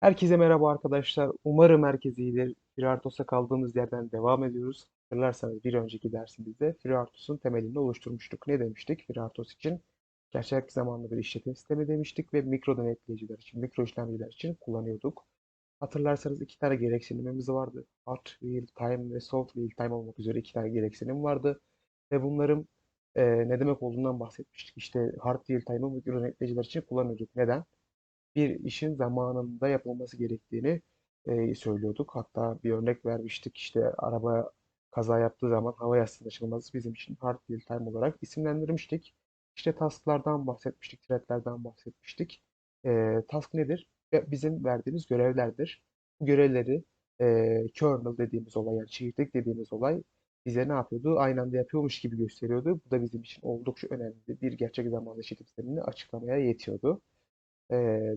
Herkese merhaba arkadaşlar. Umarım herkes iyidir. FreeRTOS'a kaldığımız yerden devam ediyoruz. Hatırlarsanız bir önceki dersimizde FreeRTOS'un temelini oluşturmuştuk. Ne demiştik FreeRTOS için? Gerçek zamanlı bir işletim sistemi demiştik ve mikro denetleyiciler için, mikro işlemciler için kullanıyorduk. Hatırlarsanız iki tane gereksinimimiz vardı. Hard real time ve soft real time olmak üzere iki tane gereksinim vardı. Ve bunların e, ne demek olduğundan bahsetmiştik. İşte hard real time'ı mikro denetleyiciler için kullanıyorduk. Neden? Bir işin zamanında yapılması gerektiğini e, söylüyorduk. Hatta bir örnek vermiştik. İşte araba kaza yaptığı zaman hava yastığı açılması bizim için hard real time olarak isimlendirmiştik. İşte tasklardan bahsetmiştik, threadlerden bahsetmiştik. E, task nedir? Bizim verdiğimiz görevlerdir. Bu görevleri e, kernel dediğimiz olay, yani çekirdek dediğimiz olay bize ne yapıyordu? Aynı anda yapıyormuş gibi gösteriyordu. Bu da bizim için oldukça önemli. Bir gerçek zamanlı işletim sistemini açıklamaya yetiyordu. Ee,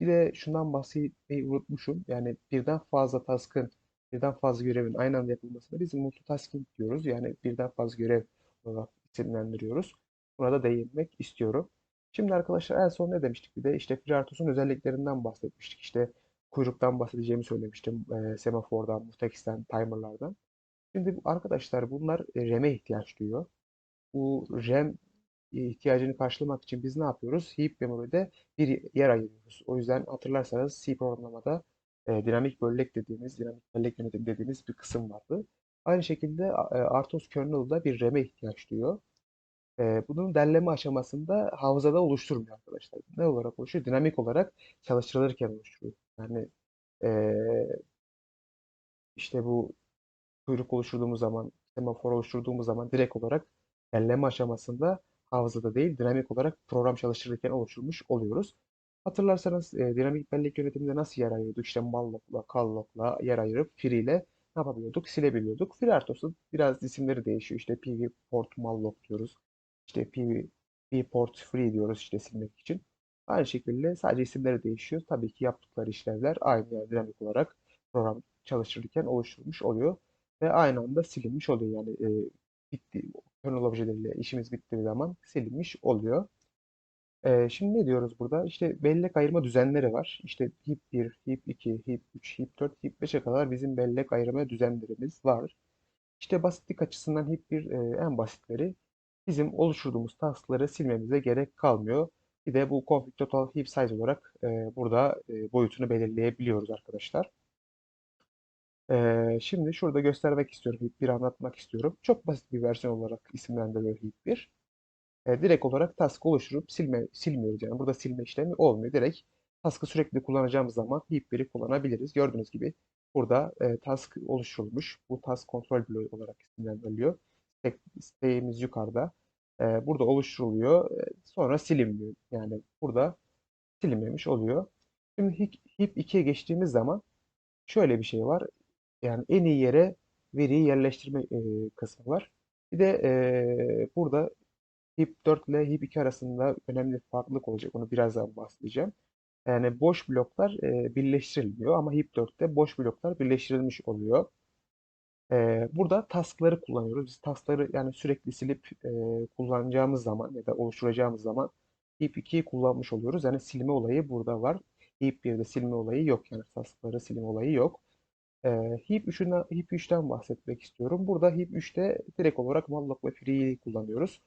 bir de şundan bahsetmeyi unutmuşum. Yani birden fazla task'ın, birden fazla görevin aynı anda yapılmasına biz multitasking diyoruz. Yani birden fazla görev olarak isimlendiriyoruz. Buna da değinmek istiyorum. Şimdi arkadaşlar en son ne demiştik bir de işte FreeRTOS'un özelliklerinden bahsetmiştik. İşte kuyruktan bahsedeceğimi söylemiştim. E, semafordan, mutekisten, timerlardan. Şimdi arkadaşlar bunlar e, RAM'e ihtiyaç duyuyor. Bu RAM ihtiyacını karşılamak için biz ne yapıyoruz? Heap memory'de bir yer ayırıyoruz. O yüzden hatırlarsanız C programlamada e, dinamik bellek dediğimiz, dinamik bellek yönetimi dediğimiz bir kısım vardı. Aynı şekilde e, RTOS kernel'da bir RAM'e ihtiyaç duyuyor. E, bunun derleme aşamasında hafızada oluşturmuyor arkadaşlar. Ne olarak oluşuyor? Dinamik olarak çalıştırılırken oluşturuyor. Yani e, işte bu kuyruk oluşturduğumuz zaman, semafor oluşturduğumuz zaman direkt olarak derleme aşamasında hafızada değil, dinamik olarak program çalıştırırken oluşturmuş oluyoruz. Hatırlarsanız e, dinamik bellek yönetiminde nasıl yer ayırıyorduk? İşte mallok'la, callok'la yer ayırıp free ile ne yapabiliyorduk? Silebiliyorduk. FreeRTOS'un biraz isimleri değişiyor. İşte PV port malloc diyoruz. İşte PV, PV port free diyoruz işte silmek için. Aynı şekilde sadece isimleri değişiyor. Tabii ki yaptıkları işlevler aynı yani dinamik olarak program çalıştırırken oluşturulmuş oluyor ve aynı anda silinmiş oluyor. Yani e, bitti, kernel objeleriyle işimiz bittiği zaman silinmiş oluyor. E, şimdi ne diyoruz burada? İşte bellek ayırma düzenleri var. İşte heap 1, heap 2, heap 3, heap 4, heap 5'e kadar bizim bellek ayırma düzenlerimiz var. İşte basitlik açısından heap 1 e, en basitleri bizim oluşturduğumuz taskları silmemize gerek kalmıyor. Bir de bu config total heap size olarak e, burada e, boyutunu belirleyebiliyoruz arkadaşlar. Ee, şimdi şurada göstermek istiyorum. Heap 1 anlatmak istiyorum. Çok basit bir versiyon olarak isimlendiriyor Heap 1. Ee, direkt olarak task oluşturup silme, silmiyoruz. Yani burada silme işlemi olmuyor. Direkt task'ı sürekli kullanacağımız zaman Heap 1'i kullanabiliriz. Gördüğünüz gibi burada e, task oluşturulmuş. Bu task kontrol bloğu olarak isimlendiriliyor. Stack, yukarıda. Ee, burada oluşturuluyor. Sonra silinmiyor. Yani burada silinmemiş oluyor. Şimdi Heap 2'ye geçtiğimiz zaman şöyle bir şey var. Yani en iyi yere veriyi yerleştirme e, kısmı var. Bir de e, burada HIP 4 ile HIP 2 arasında önemli bir farklılık olacak. Onu birazdan bahsedeceğim. Yani boş bloklar e, birleştirilmiyor ama HIP 4'te boş bloklar birleştirilmiş oluyor. E, burada task'ları kullanıyoruz. Biz task'ları yani sürekli silip e, kullanacağımız zaman ya da oluşturacağımız zaman HIP 2'yi kullanmış oluyoruz. Yani silme olayı burada var. HIP 1'de silme olayı yok. Yani task'ları silme olayı yok. Ee, Heap 3'ünden, Heap 3'ten bahsetmek istiyorum. Burada Heap 3'te direkt olarak malloc ve free'yi kullanıyoruz.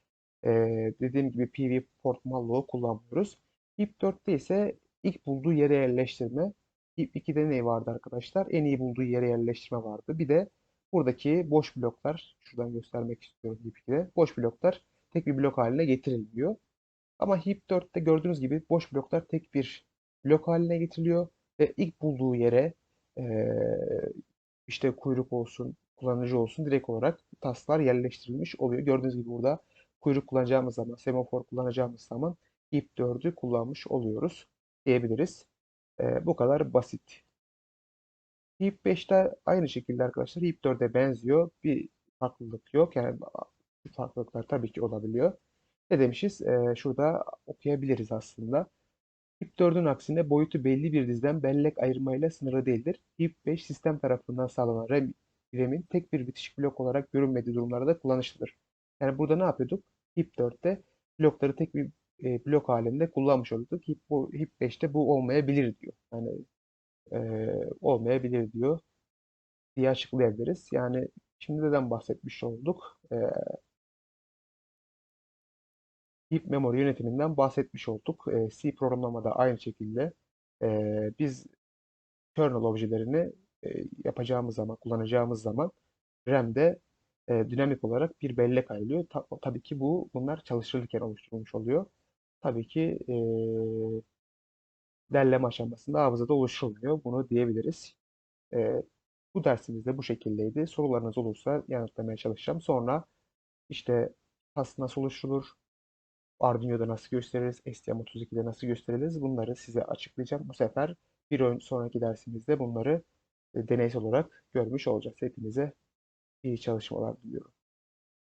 Ee, dediğim gibi PV port malloc kullanmıyoruz. Heap 4'te ise ilk bulduğu yere yerleştirme. Heap 2'de ne vardı arkadaşlar? En iyi bulduğu yere yerleştirme vardı. Bir de buradaki boş bloklar, şuradan göstermek istiyorum Heap 2'de. Boş bloklar tek bir blok haline getirilmiyor. Ama Heap 4'te gördüğünüz gibi boş bloklar tek bir blok haline getiriliyor ve ilk bulduğu yere eee, işte kuyruk olsun, kullanıcı olsun direkt olarak tasklar yerleştirilmiş oluyor. Gördüğünüz gibi burada kuyruk kullanacağımız zaman, semafor kullanacağımız zaman ip 4'ü kullanmış oluyoruz diyebiliriz. Eee, bu kadar basit. Heap 5'te aynı şekilde arkadaşlar Heap 4'e benziyor. Bir farklılık yok. Yani farklılıklar tabii ki olabiliyor. Ne demişiz? Eee, şurada okuyabiliriz aslında. Heap 4'ün aksine boyutu belli bir diziden bellek ayırmayla sınırlı değildir. Heap 5 sistem tarafından sağlanan RAM, RAM'in tek bir bitişik blok olarak görünmediği durumlarda kullanışlıdır. Yani burada ne yapıyorduk? Heap 4'te blokları tek bir e, blok halinde kullanmış oluyorduk. Heap, bu, Heap 5'te bu olmayabilir diyor. Yani e, olmayabilir diyor diye açıklayabiliriz. Yani şimdi neden bahsetmiş olduk? E, Deep Memory yönetiminden bahsetmiş olduk. E, C programlamada aynı şekilde e, biz kernel objelerini e, yapacağımız zaman, kullanacağımız zaman RAM'de e, dinamik olarak bir bellek ayrılıyor. Ta- tabii ki bu bunlar çalıştırılırken oluşturulmuş oluyor. Tabii ki e, derleme aşamasında hafızada oluşturulmuyor. Bunu diyebiliriz. E, bu dersimiz de bu şekildeydi. Sorularınız olursa yanıtlamaya çalışacağım. Sonra işte tas nasıl oluşturulur, Arduino'da nasıl gösteririz, STM32'de nasıl gösteririz bunları size açıklayacağım. Bu sefer bir sonraki dersimizde bunları e, deneysel olarak görmüş olacağız. Hepinize iyi çalışmalar diliyorum.